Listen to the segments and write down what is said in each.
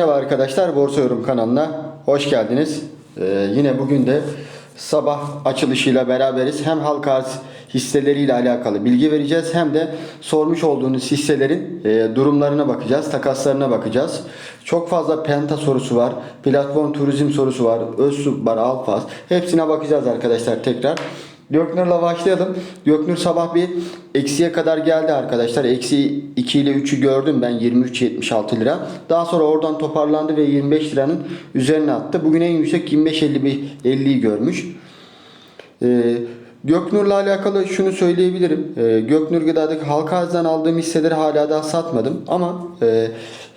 Merhaba arkadaşlar, Borsa Yorum kanalına hoş geldiniz. Ee, yine bugün de sabah açılışıyla beraberiz. Hem halka arz hisseleriyle alakalı bilgi vereceğiz hem de sormuş olduğunuz hisselerin e, durumlarına bakacağız, takaslarına bakacağız. Çok fazla penta sorusu var, platform turizm sorusu var, Özsup var, Alfaz. Hepsine bakacağız arkadaşlar tekrar. Göknur'la başlayalım. Göknur sabah bir eksiye kadar geldi arkadaşlar. Eksi 2 ile 3'ü gördüm ben 23.76 lira. Daha sonra oradan toparlandı ve 25 liranın üzerine attı. Bugün en yüksek 25.50'yi görmüş. Ee, Göknur'la alakalı şunu söyleyebilirim. Ee, Göknur Gıda'daki halka arzdan aldığım hisseleri hala daha satmadım. Ama e,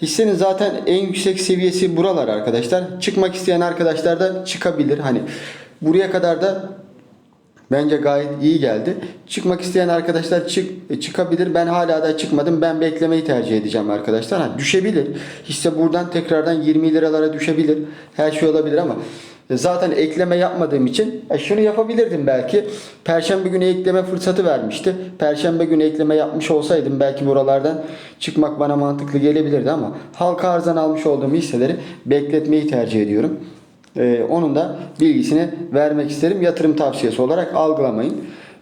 hissenin zaten en yüksek seviyesi buralar arkadaşlar. Çıkmak isteyen arkadaşlar da çıkabilir. Hani buraya kadar da Bence gayet iyi geldi. Çıkmak isteyen arkadaşlar çık e, çıkabilir. Ben hala da çıkmadım. Ben beklemeyi tercih edeceğim arkadaşlar. Ha, düşebilir. Hisse buradan tekrardan 20 liralara düşebilir. Her şey olabilir ama e, zaten ekleme yapmadığım için e, şunu yapabilirdim belki. Perşembe günü ekleme fırsatı vermişti. Perşembe günü ekleme yapmış olsaydım belki buralardan çıkmak bana mantıklı gelebilirdi ama halka arzdan almış olduğum hisseleri bekletmeyi tercih ediyorum. Ee, onun da bilgisini vermek isterim. Yatırım tavsiyesi olarak algılamayın.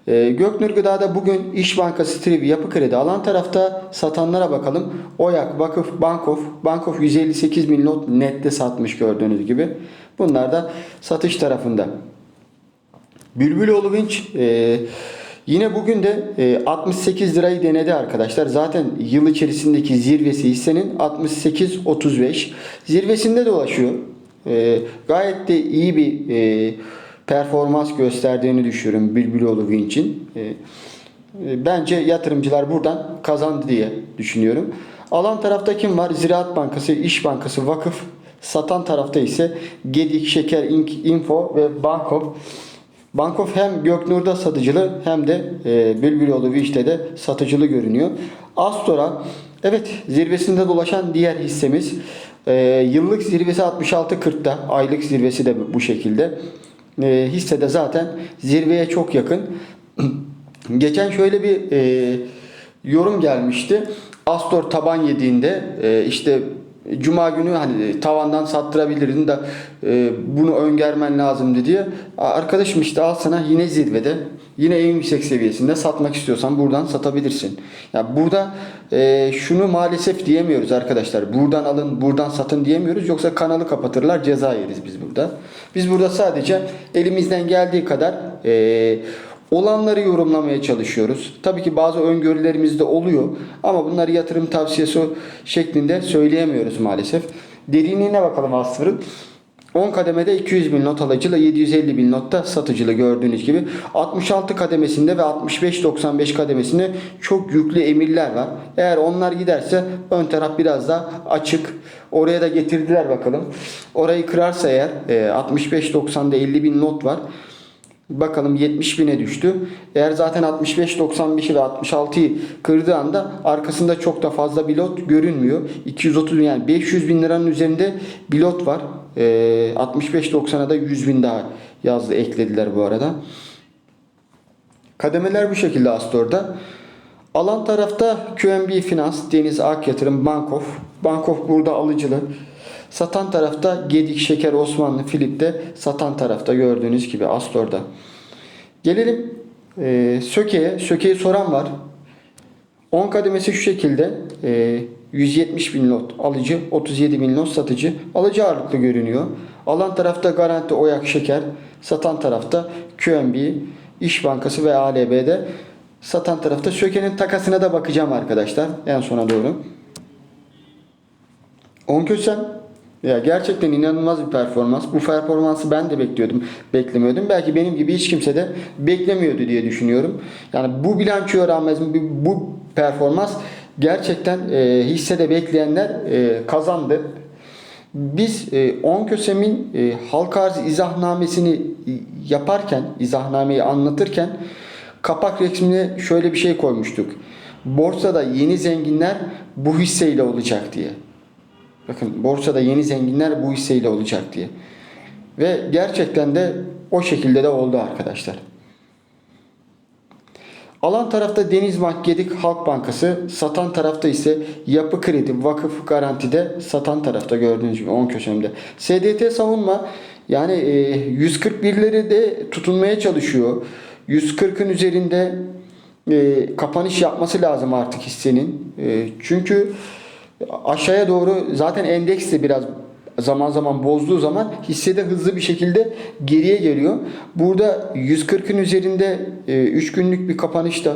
Ee, Göknur Gıda'da bugün İş Bankası Trivi Yapı Kredi alan tarafta satanlara bakalım. Oyak, Vakıf, Bankof. Bankof 158 bin not nette satmış gördüğünüz gibi. Bunlar da satış tarafında. Bülbüloğlu Vinç e, yine bugün de e, 68 lirayı denedi arkadaşlar. Zaten yıl içerisindeki zirvesi hissenin 68.35. Zirvesinde dolaşıyor. E, gayet de iyi bir e, performans gösterdiğini düşünüyorum Bülbüloğlu Vinç'in. E, e, bence yatırımcılar buradan kazandı diye düşünüyorum. Alan tarafta kim var? Ziraat Bankası, İş Bankası, Vakıf. Satan tarafta ise Gedik, Şeker, İnk, Info ve Bankop. Bankof hem Göknur'da satıcılı hem de e, Bülbüloğlu Vinç'te de satıcılı görünüyor. Astora evet zirvesinde dolaşan diğer hissemiz. E, yıllık zirvesi 66.40'da. Aylık zirvesi de bu şekilde. E, hisse de zaten zirveye çok yakın. Geçen şöyle bir e, yorum gelmişti. Astor taban yediğinde e, işte Cuma günü hani tavandan sattırabilirdin de e, bunu öngörmen lazımdı diye. Arkadaşım işte al sana yine zirvede yine en yüksek seviyesinde satmak istiyorsan buradan satabilirsin. Ya yani burada e, şunu maalesef diyemiyoruz arkadaşlar. Buradan alın, buradan satın diyemiyoruz. Yoksa kanalı kapatırlar, ceza yeriz biz burada. Biz burada sadece elimizden geldiği kadar e, olanları yorumlamaya çalışıyoruz. Tabii ki bazı öngörülerimiz de oluyor ama bunları yatırım tavsiyesi şeklinde söyleyemiyoruz maalesef. Derinliğine bakalım Asfır'ın. 10 kademede 200 bin not alıcıyla 750 bin notta satıcılı gördüğünüz gibi 66 kademesinde ve 65-95 kademesinde çok yüklü emirler var. Eğer onlar giderse ön taraf biraz daha açık. Oraya da getirdiler bakalım. Orayı kırarsa eğer 65-90'da 50 bin not var. Bakalım 70 bine düştü. Eğer zaten 65-95'i ve 66'yı kırdığı anda arkasında çok da fazla bilot görünmüyor. 230 yani 500 bin liranın üzerinde bilot var. Ee, 65-90'a da 100 bin daha yazdı eklediler bu arada. Kademeler bu şekilde Astor'da. Alan tarafta QNB Finans, Deniz Ak Yatırım, Bankof. Bankof burada alıcılı. Satan tarafta Gedik, Şeker, Osmanlı, Filip'te satan tarafta gördüğünüz gibi Astor'da. Gelelim e, Söke'ye. Söke'yi soran var. 10 kademesi şu şekilde. E, 170 bin lot alıcı, 37 bin lot satıcı. Alıcı ağırlıklı görünüyor. Alan tarafta Garanti, Oyak, Şeker. Satan tarafta QNB, İş Bankası ve ALB'de. Satan tarafta Söke'nin takasına da bakacağım arkadaşlar. En sona doğru. Onkösem ya gerçekten inanılmaz bir performans. Bu performansı ben de bekliyordum. Beklemiyordum. Belki benim gibi hiç kimse de beklemiyordu diye düşünüyorum. Yani bu bilançoya rağmen bu performans gerçekten e, hissede bekleyenler e, kazandı. Biz e, Onkösem'in e, halka arz izahnamesini yaparken, izahnameyi anlatırken kapak resmine şöyle bir şey koymuştuk. Borsada yeni zenginler bu hisseyle olacak diye. Bakın borsada yeni zenginler bu hisseyle olacak diye. Ve gerçekten de o şekilde de oldu arkadaşlar. Alan tarafta Denizbank Gedik Halk Bankası, satan tarafta ise Yapı Kredi Vakıf Garanti'de satan tarafta gördüğünüz gibi 10 köşemde. SDT savunma yani e, 141'leri de tutunmaya çalışıyor. 140'ın üzerinde e, kapanış yapması lazım artık hissenin. E, çünkü aşağıya doğru zaten endeks de biraz zaman zaman bozduğu zaman hissede hızlı bir şekilde geriye geliyor. Burada 140'ın üzerinde 3 günlük bir kapanışta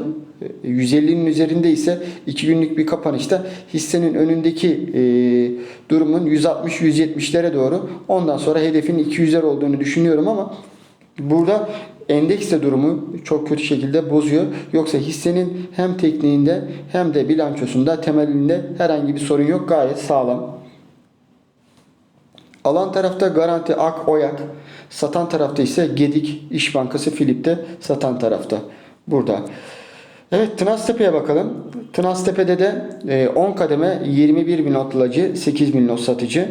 e, 150'nin üzerinde ise 2 günlük bir kapanışta hissenin önündeki e, durumun 160-170'lere doğru ondan sonra hedefin 200'ler olduğunu düşünüyorum ama burada endeks de durumu çok kötü şekilde bozuyor. Yoksa hissenin hem tekniğinde hem de bilançosunda temelinde herhangi bir sorun yok. Gayet sağlam. Alan tarafta Garanti Ak Oyak, satan tarafta ise Gedik İş Bankası Filip'te satan tarafta. Burada. Evet Tınaztepe'ye bakalım. Tınaztepe'de de e, 10 kademe 21 bin notlacı, 8 bin not satıcı.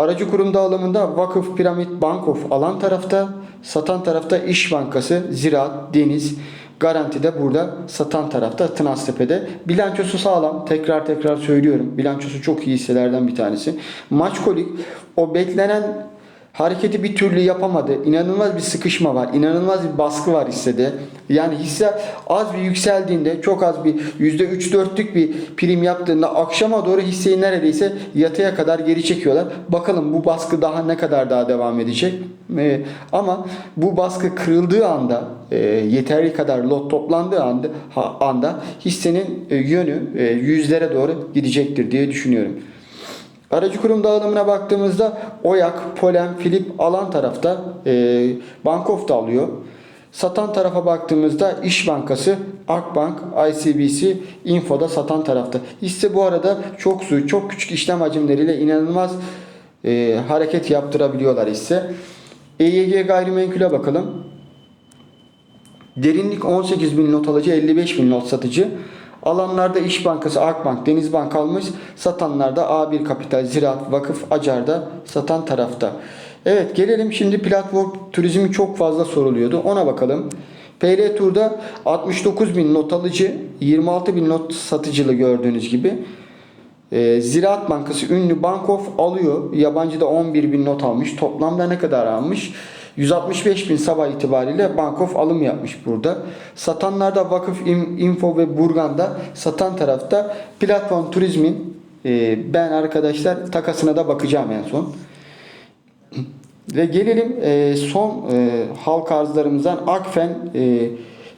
Aracı kurum dağılımında Vakıf Piramit Bank of alan tarafta, satan tarafta İş Bankası, Ziraat, Deniz, Garanti de burada satan tarafta Tınaztepe'de. Bilançosu sağlam. Tekrar tekrar söylüyorum. Bilançosu çok iyi hisselerden bir tanesi. Maçkolik o beklenen hareketi bir türlü yapamadı. İnanılmaz bir sıkışma var. İnanılmaz bir baskı var hissede. Yani hisse az bir yükseldiğinde çok az bir %3-4'lük bir prim yaptığında akşama doğru hisseyi neredeyse yatıya kadar geri çekiyorlar. Bakalım bu baskı daha ne kadar daha devam edecek. Ee, ama bu baskı kırıldığı anda e, yeterli kadar lot toplandığı anda, ha, anda hissenin e, yönü e, yüzlere doğru gidecektir diye düşünüyorum. Aracı kurum dağılımına baktığımızda Oyak, Polen, Filip alan tarafta e, Bankof da alıyor. Satan tarafa baktığımızda İş Bankası, Akbank, ICBC, Info'da satan tarafta. Hisse bu arada çok su, çok küçük işlem hacimleriyle inanılmaz e, hareket yaptırabiliyorlar hisse. EYG gayrimenkule bakalım. Derinlik 18 bin not alıcı, 55 bin not satıcı. Alanlarda İş Bankası, Akbank, Denizbank almış. Satanlarda A1 Kapital, Ziraat, Vakıf, Acar'da satan tarafta. Evet gelelim şimdi platform turizmi çok fazla soruluyordu. Ona bakalım. PL Tur'da 69 bin not alıcı, 26 bin not satıcılı gördüğünüz gibi. Ee, Ziraat Bankası ünlü Bankof alıyor. Yabancı da 11 bin not almış. Toplamda ne kadar almış? 165 bin sabah itibariyle Bankof alım yapmış burada. Satanlarda Vakıf Info ve Burgan'da satan tarafta platform turizmin e, ben arkadaşlar takasına da bakacağım en son. Ve gelelim e, son e, halk arzlarımızdan Akfen e,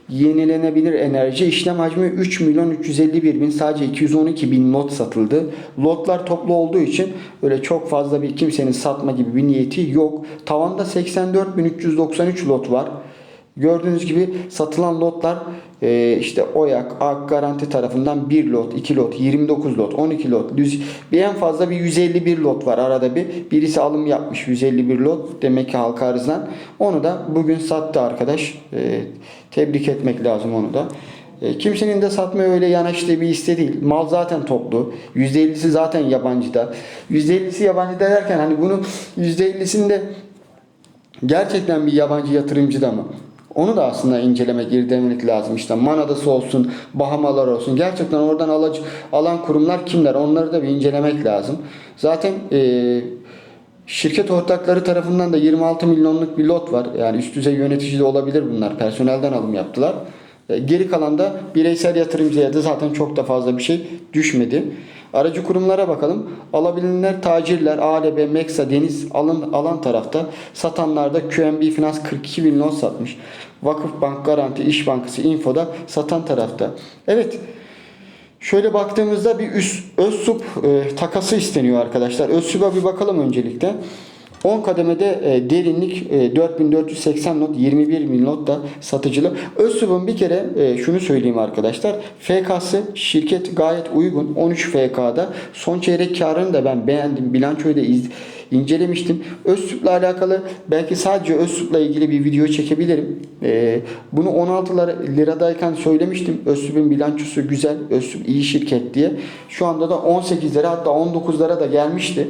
yenilenebilir enerji işlem hacmi 3 milyon 351 bin sadece 212 bin not satıldı. Lotlar toplu olduğu için öyle çok fazla bir kimsenin satma gibi bir niyeti yok. Tavanda 84 bin 393 lot var. Gördüğünüz gibi satılan lotlar e, işte Oyak, Ak Garanti tarafından 1 lot, 2 lot, 29 lot, 12 lot, bir en fazla bir 151 lot var arada bir. Birisi alım yapmış 151 lot demek ki halka arzdan. Onu da bugün sattı arkadaş. E, tebrik etmek lazım onu da. E, kimsenin de satmaya öyle yanaştığı bir hisse değil. Mal zaten toplu. %50'si zaten yabancıda. %50'si yabancıda derken hani bunu %50'sinde gerçekten bir yabancı yatırımcı da mı? Onu da aslında incelemek, irdelemek lazım. İşte Manadası olsun, Bahamalar olsun. Gerçekten oradan alacı, alan kurumlar kimler? Onları da bir incelemek lazım. Zaten e, şirket ortakları tarafından da 26 milyonluk bir lot var. Yani üst düzey yönetici de olabilir bunlar. Personelden alım yaptılar. E, geri kalan da bireysel yatırımcıya da zaten çok da fazla bir şey düşmedi. Aracı kurumlara bakalım. Alabilenler tacirler, ALB, Meksa, Deniz alın, alan tarafta. Satanlarda QNB Finans 42 bin not satmış. Vakıf Bank, Garanti, İş Bankası, Info'da satan tarafta. Evet. Şöyle baktığımızda bir üst, Özsup e, takası isteniyor arkadaşlar. Özsup'a bir bakalım öncelikle. 10 kademede e, derinlik e, 4480 not 21 bin not da satıcılı. Özsub'un bir kere e, şunu söyleyeyim arkadaşlar. FK'sı şirket gayet uygun. 13 FK'da. Son çeyrek karını da ben beğendim. Bilançoyu da iz, incelemiştim. Özsup'la alakalı belki sadece Özsup'la ilgili bir video çekebilirim. E, bunu 16 liradayken söylemiştim. Özsup'un bilançosu güzel. Özsup iyi şirket diye. Şu anda da 18'lere hatta 19'lara da gelmişti.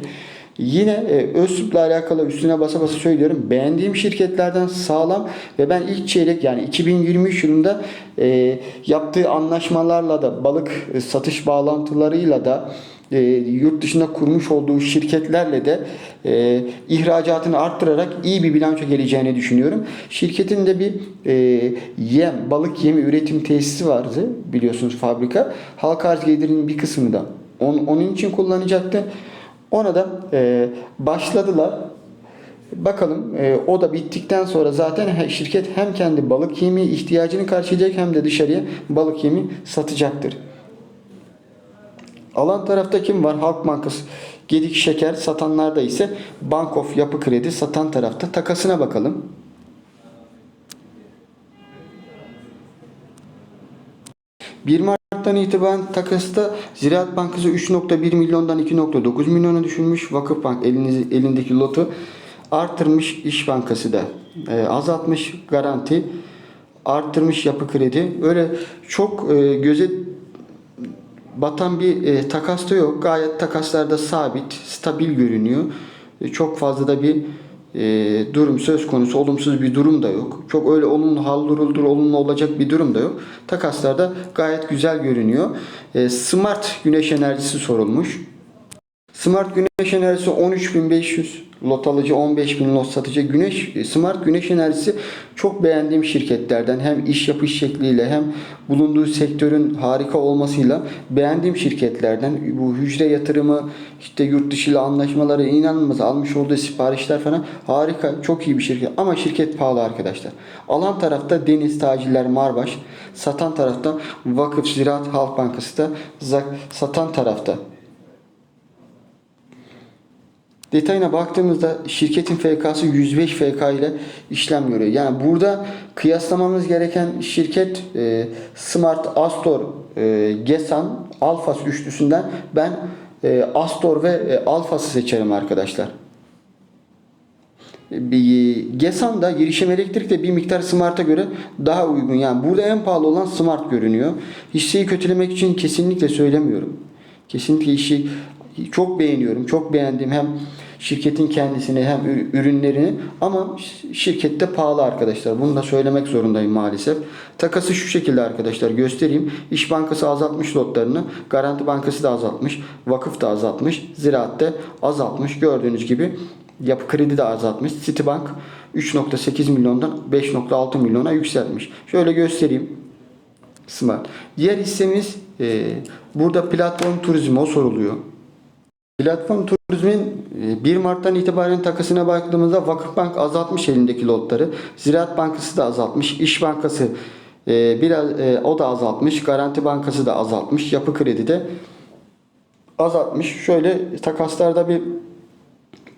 Yine e, Öztürk'le alakalı üstüne basa basa söylüyorum. Beğendiğim şirketlerden sağlam ve ben ilk çeyrek yani 2023 yılında e, yaptığı anlaşmalarla da balık e, satış bağlantılarıyla da e, yurt dışında kurmuş olduğu şirketlerle de e, ihracatını arttırarak iyi bir bilanço geleceğini düşünüyorum. Şirketin de bir e, yem, balık yemi üretim tesisi vardı biliyorsunuz fabrika. Halka arz gelirinin bir kısmını da on, onun için kullanacaktı. Ona da e, başladılar. Bakalım e, o da bittikten sonra zaten şirket hem kendi balık yemi ihtiyacını karşılayacak hem de dışarıya balık yemi satacaktır. Alan tarafta kim var? Halk Bankası. Gedik Şeker satanlarda ise Bankof Yapı Kredi satan tarafta. Takasına bakalım. Bir Mart'tan itibaren takasta Ziraat Bankası 3.1 milyondan 2.9 milyona düşürmüş. Vakıfbank elinizi, elindeki lotu artırmış. İş Bankası da e, azaltmış. Garanti arttırmış yapı kredi. Öyle çok e, göze batan bir e, takas da yok. Gayet takaslarda sabit, stabil görünüyor. E, çok fazla da bir e, durum söz konusu, olumsuz bir durum da yok. Çok öyle olumlu halduruldur, olumlu olacak bir durum da yok. Takaslarda gayet güzel görünüyor. E, Smart güneş enerjisi sorulmuş. Smart güneş enerjisi 13.500 lot alıcı 15.000 lot satıcı güneş Smart güneş enerjisi çok beğendiğim şirketlerden hem iş yapış şekliyle hem bulunduğu sektörün harika olmasıyla beğendiğim şirketlerden bu hücre yatırımı işte yurt dışı ile anlaşmaları inanılmaz almış olduğu siparişler falan harika çok iyi bir şirket ama şirket pahalı arkadaşlar. Alan tarafta Deniz Taciller Marbaş satan tarafta Vakıf Ziraat Halk Bankası da satan tarafta. Detayına baktığımızda şirketin FK'sı 105 FK ile işlem görüyor. Yani burada kıyaslamamız gereken şirket e, Smart, Astor, e, Gesan, Alfas üçlüsünden ben e, Astor ve e, Alfas'ı seçerim arkadaşlar. Bir Gesan da girişim elektrik de bir miktar Smart'a göre daha uygun. Yani burada en pahalı olan Smart görünüyor. Hisseyi kötülemek için kesinlikle söylemiyorum. Kesinlikle işi çok beğeniyorum. Çok beğendiğim hem şirketin kendisini hem ür- ürünlerini ama şirkette pahalı arkadaşlar. Bunu da söylemek zorundayım maalesef. Takası şu şekilde arkadaşlar göstereyim. İş Bankası azaltmış lotlarını. Garanti Bankası da azaltmış. Vakıf da azaltmış. Ziraat de azaltmış. Gördüğünüz gibi Yapı Kredi de azaltmış. Citibank 3.8 milyondan 5.6 milyona yükseltmiş. Şöyle göstereyim. Smart. Diğer hissemiz e, burada platform turizmi o soruluyor. Platform turizmin e, 1 Mart'tan itibaren takısına baktığımızda Vakıfbank azaltmış elindeki lotları. Ziraat Bankası da azaltmış. İş Bankası e, biraz e, o da azaltmış. Garanti Bankası da azaltmış. Yapı Kredi de azaltmış. Şöyle takaslarda bir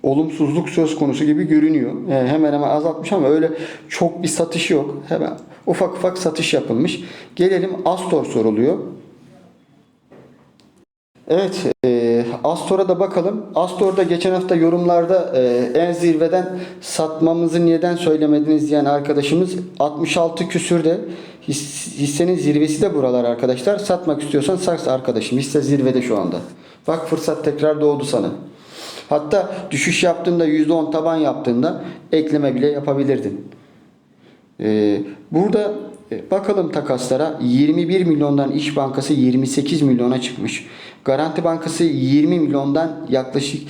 olumsuzluk söz konusu gibi görünüyor. Yani hemen hemen azaltmış ama öyle çok bir satış yok. Hemen ufak ufak satış yapılmış. Gelelim Astor soruluyor. Evet, e, Astor'a da bakalım. Astor'da geçen hafta yorumlarda e, en zirveden satmamızı neden söylemediniz diyen arkadaşımız 66 küsürde his- hissenin zirvesi de buralar arkadaşlar. Satmak istiyorsan sat arkadaşım. Hisse zirvede şu anda. Bak fırsat tekrar doğdu sana. Hatta düşüş yaptığında %10 taban yaptığında ekleme bile yapabilirdin. Ee, burada e, bakalım takaslara 21 milyondan İş Bankası 28 milyona çıkmış. Garanti Bankası 20 milyondan yaklaşık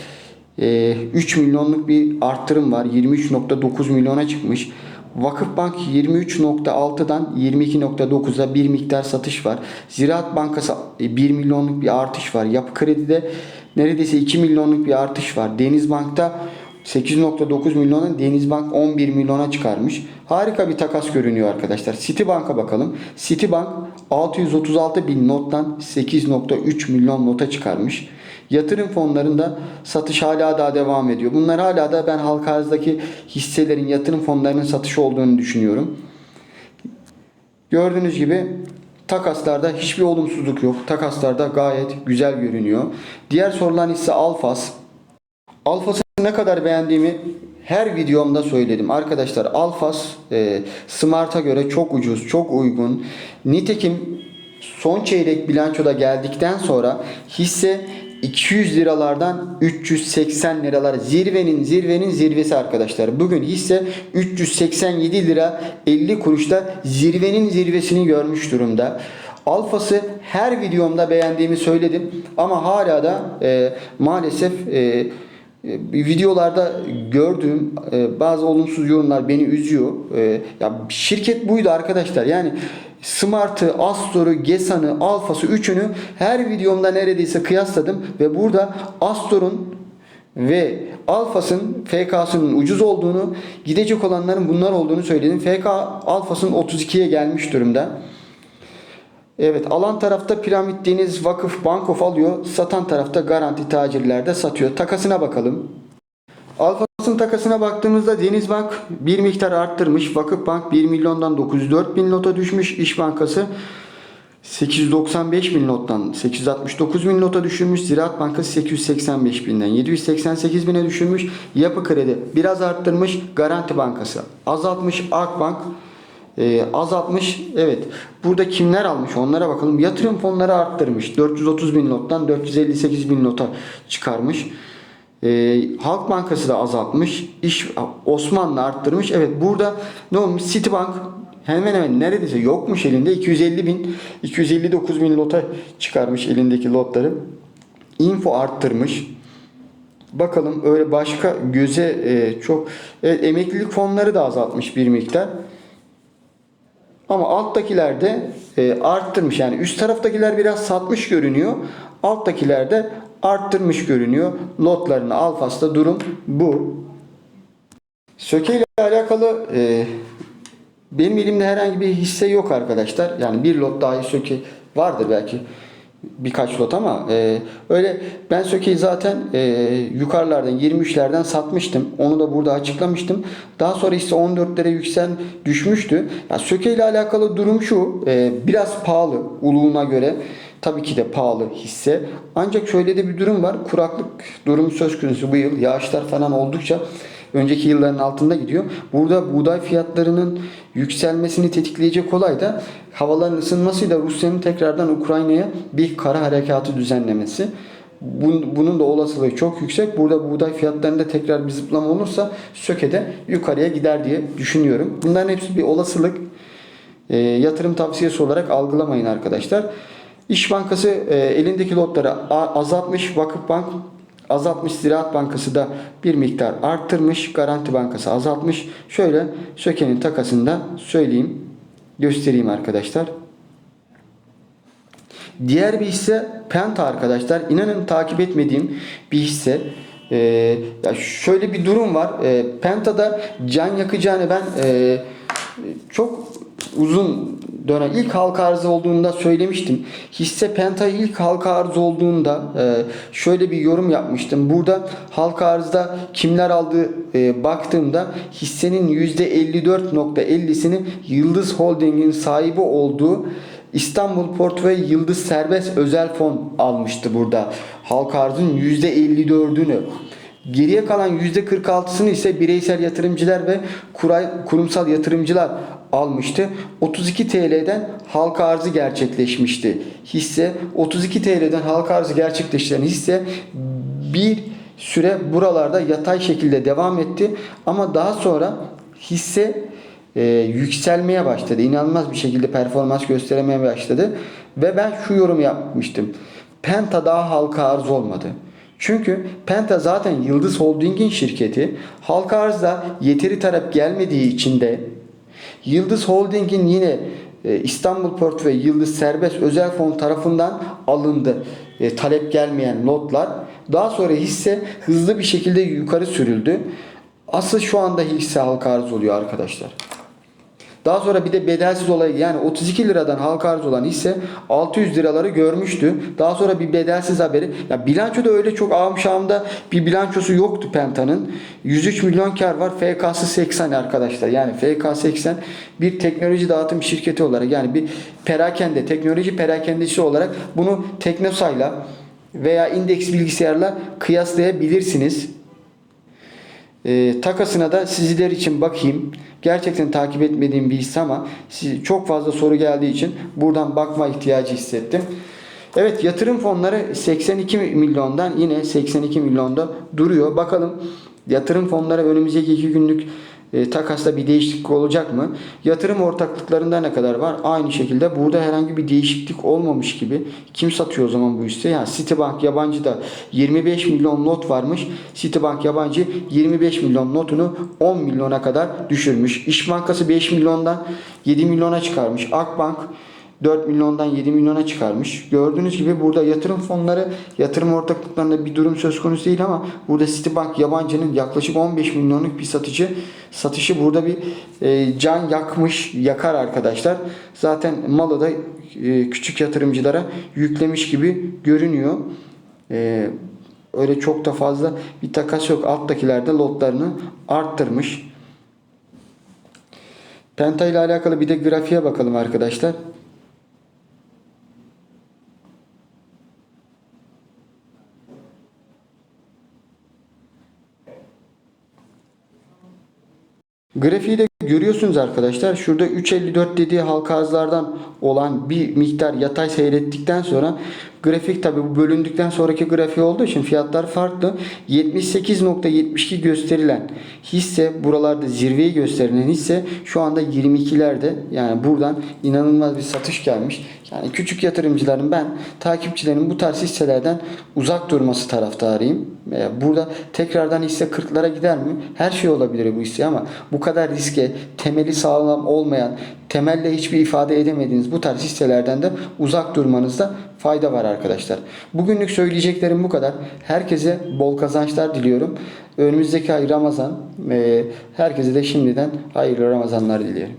e, 3 milyonluk bir arttırım var. 23.9 milyona çıkmış. Vakıfbank 23.6'dan 22.9'a bir miktar satış var. Ziraat Bankası e, 1 milyonluk bir artış var. Yapı Kredi'de neredeyse 2 milyonluk bir artış var. Denizbank'ta 8.9 milyona Denizbank 11 milyona çıkarmış. Harika bir takas görünüyor arkadaşlar. Citibank'a bakalım. Citibank 636 bin nottan 8.3 milyon nota çıkarmış. Yatırım fonlarında satış hala daha devam ediyor. Bunlar hala da ben halka arzdaki hisselerin yatırım fonlarının satışı olduğunu düşünüyorum. Gördüğünüz gibi takaslarda hiçbir olumsuzluk yok. Takaslarda gayet güzel görünüyor. Diğer sorulan hisse Alfas. Ne kadar beğendiğimi her videomda söyledim. Arkadaşlar Alfas e, Smart'a göre çok ucuz, çok uygun. Nitekim son çeyrek bilançoda geldikten sonra hisse 200 liralardan 380 liralar zirvenin zirvenin zirvesi arkadaşlar. Bugün hisse 387 lira 50 kuruşta zirvenin zirvesini görmüş durumda. Alfası her videomda beğendiğimi söyledim ama hala da e, maalesef e, videolarda gördüğüm e, bazı olumsuz yorumlar beni üzüyor. E, ya şirket buydu arkadaşlar. Yani Smart'ı, Astor'u, Gesan'ı, Alfa'sı üçünü her videomda neredeyse kıyasladım ve burada Astor'un ve Alfa'sın FK'sının ucuz olduğunu, gidecek olanların bunlar olduğunu söyledim. FK Alfa'sın 32'ye gelmiş durumda. Evet alan tarafta Piramit Deniz Vakıf Bankof alıyor. Satan tarafta Garanti Tacirler'de satıyor. Takasına bakalım. Alfa'sın takasına baktığımızda Denizbank bir miktar arttırmış. Vakıfbank 1 milyondan 904 bin nota düşmüş. İş Bankası 895 bin nottan 869 bin nota düşürmüş. Ziraat Bankası 885 binden 788 bine düşürmüş. Yapı Kredi biraz arttırmış. Garanti Bankası azaltmış. Akbank e, azaltmış. Evet. Burada kimler almış onlara bakalım. Yatırım fonları arttırmış. 430 bin nottan 458 bin nota çıkarmış. E, Halk Bankası da azaltmış. İş Osmanlı arttırmış. Evet burada ne olmuş? Citibank hemen hemen neredeyse yokmuş elinde 250 bin 259 bin lota çıkarmış elindeki lotları. Info arttırmış. Bakalım öyle başka göze e, çok evet, emeklilik fonları da azaltmış bir miktar. Ama alttakiler de e, arttırmış. Yani üst taraftakiler biraz satmış görünüyor. Alttakiler de arttırmış görünüyor. Lotlarını Alfas'ta durum bu. Söke ile alakalı e, benim elimde herhangi bir hisse yok arkadaşlar. Yani bir lot dahi söke vardır belki birkaç lot ama e, öyle ben sökeyi zaten e, yukarılardan 23'lerden satmıştım. Onu da burada açıklamıştım. Daha sonra ise 14'lere yüksen düşmüştü. Ya söke ile alakalı durum şu. e, biraz pahalı uluğuna göre. Tabii ki de pahalı hisse. Ancak şöyle de bir durum var. Kuraklık durumu söz konusu bu yıl. Yağışlar falan oldukça önceki yılların altında gidiyor. Burada buğday fiyatlarının yükselmesini tetikleyecek olay da havaların ısınmasıyla Rusya'nın tekrardan Ukrayna'ya bir kara harekatı düzenlemesi. Bun- Bunun da olasılığı çok yüksek. Burada buğday fiyatlarında tekrar bir zıplama olursa sökede yukarıya gider diye düşünüyorum. Bunların hepsi bir olasılık. E, yatırım tavsiyesi olarak algılamayın arkadaşlar. İş Bankası e, elindeki lotları azaltmış. Vakıfbank azaltmış. Ziraat Bankası da bir miktar arttırmış. Garanti Bankası azaltmış. Şöyle Söke'nin takasını da söyleyeyim. Göstereyim arkadaşlar. Diğer bir hisse Penta arkadaşlar. İnanın takip etmediğim bir hisse. Ee, ya şöyle bir durum var. Ee, Penta'da can yakacağını ben e, çok uzun dönem ilk halka arzı olduğunda söylemiştim. Hisse Penta ilk halka arzı olduğunda e, şöyle bir yorum yapmıştım. Burada halka arzda kimler aldığı e, baktığımda hissenin %54.50'sini Yıldız Holding'in sahibi olduğu İstanbul Port ve Yıldız Serbest Özel Fon almıştı burada. Halka arzın %54'ünü. Geriye kalan %46'sını ise bireysel yatırımcılar ve kurumsal yatırımcılar almıştı. 32 TL'den halka arzı gerçekleşmişti. Hisse 32 TL'den halka arzı gerçekleştiren hisse bir süre buralarda yatay şekilde devam etti. Ama daha sonra hisse e, yükselmeye başladı. İnanılmaz bir şekilde performans göstermeye başladı. Ve ben şu yorum yapmıştım. Penta daha halka arz olmadı. Çünkü Penta zaten Yıldız Holding'in şirketi. Halka arzda yeteri talep gelmediği için de Yıldız Holding'in yine e, İstanbul Port ve Yıldız Serbest Özel Fon tarafından alındı. E, talep gelmeyen notlar. Daha sonra hisse hızlı bir şekilde yukarı sürüldü. Asıl şu anda hisse halka arz oluyor arkadaşlar. Daha sonra bir de bedelsiz olay yani 32 liradan halka arz olan hisse 600 liraları görmüştü. Daha sonra bir bedelsiz haberi. Ya bilançoda öyle çok ağım şağımda bir bilançosu yoktu Penta'nın. 103 milyon kar var. FK'sı 80 arkadaşlar. Yani FK 80 bir teknoloji dağıtım şirketi olarak yani bir perakende teknoloji perakendesi olarak bunu Teknosa'yla veya indeks bilgisayarla kıyaslayabilirsiniz. E, takasına da sizler için bakayım. Gerçekten takip etmediğim bir hisse ama çok fazla soru geldiği için buradan bakma ihtiyacı hissettim. Evet yatırım fonları 82 milyondan yine 82 milyonda duruyor. Bakalım yatırım fonları önümüzdeki iki günlük e, takasta bir değişiklik olacak mı? Yatırım ortaklıklarında ne kadar var? Aynı şekilde burada herhangi bir değişiklik olmamış gibi. Kim satıyor o zaman bu hisse? Yani Citibank yabancı da 25 milyon not varmış. Citibank yabancı 25 milyon notunu 10 milyona kadar düşürmüş. İş Bankası 5 milyondan 7 milyona çıkarmış. Akbank 4 milyondan 7 milyona çıkarmış. Gördüğünüz gibi burada yatırım fonları, yatırım ortaklıklarında bir durum söz konusu değil ama burada Citibank yabancının yaklaşık 15 milyonluk bir satıcı satışı burada bir e, can yakmış, yakar arkadaşlar. Zaten malı da e, küçük yatırımcılara yüklemiş gibi görünüyor. E, öyle çok da fazla bir takas yok. Alttakilerde lotlarını arttırmış. Penta ile alakalı bir de grafiğe bakalım arkadaşlar. Grafiği de görüyorsunuz arkadaşlar. Şurada 3.54 dediği halka arzlardan olan bir miktar yatay seyrettikten sonra grafik tabi bu bölündükten sonraki grafiği olduğu için fiyatlar farklı. 78.72 gösterilen hisse buralarda zirveyi gösterilen hisse şu anda 22'lerde. Yani buradan inanılmaz bir satış gelmiş. Yani küçük yatırımcıların ben takipçilerin bu tarz hisselerden uzak durması taraftarıyım. Ee, Burada tekrardan hisse 40'lara gider mi? Her şey olabilir bu hisse ama bu kadar riske temeli sağlam olmayan, temelle hiçbir ifade edemediğiniz bu tarz hisselerden de uzak durmanızda fayda var arkadaşlar. Bugünlük söyleyeceklerim bu kadar. Herkese bol kazançlar diliyorum. Önümüzdeki ay Ramazan. Ee, Herkese de şimdiden hayırlı Ramazanlar diliyorum.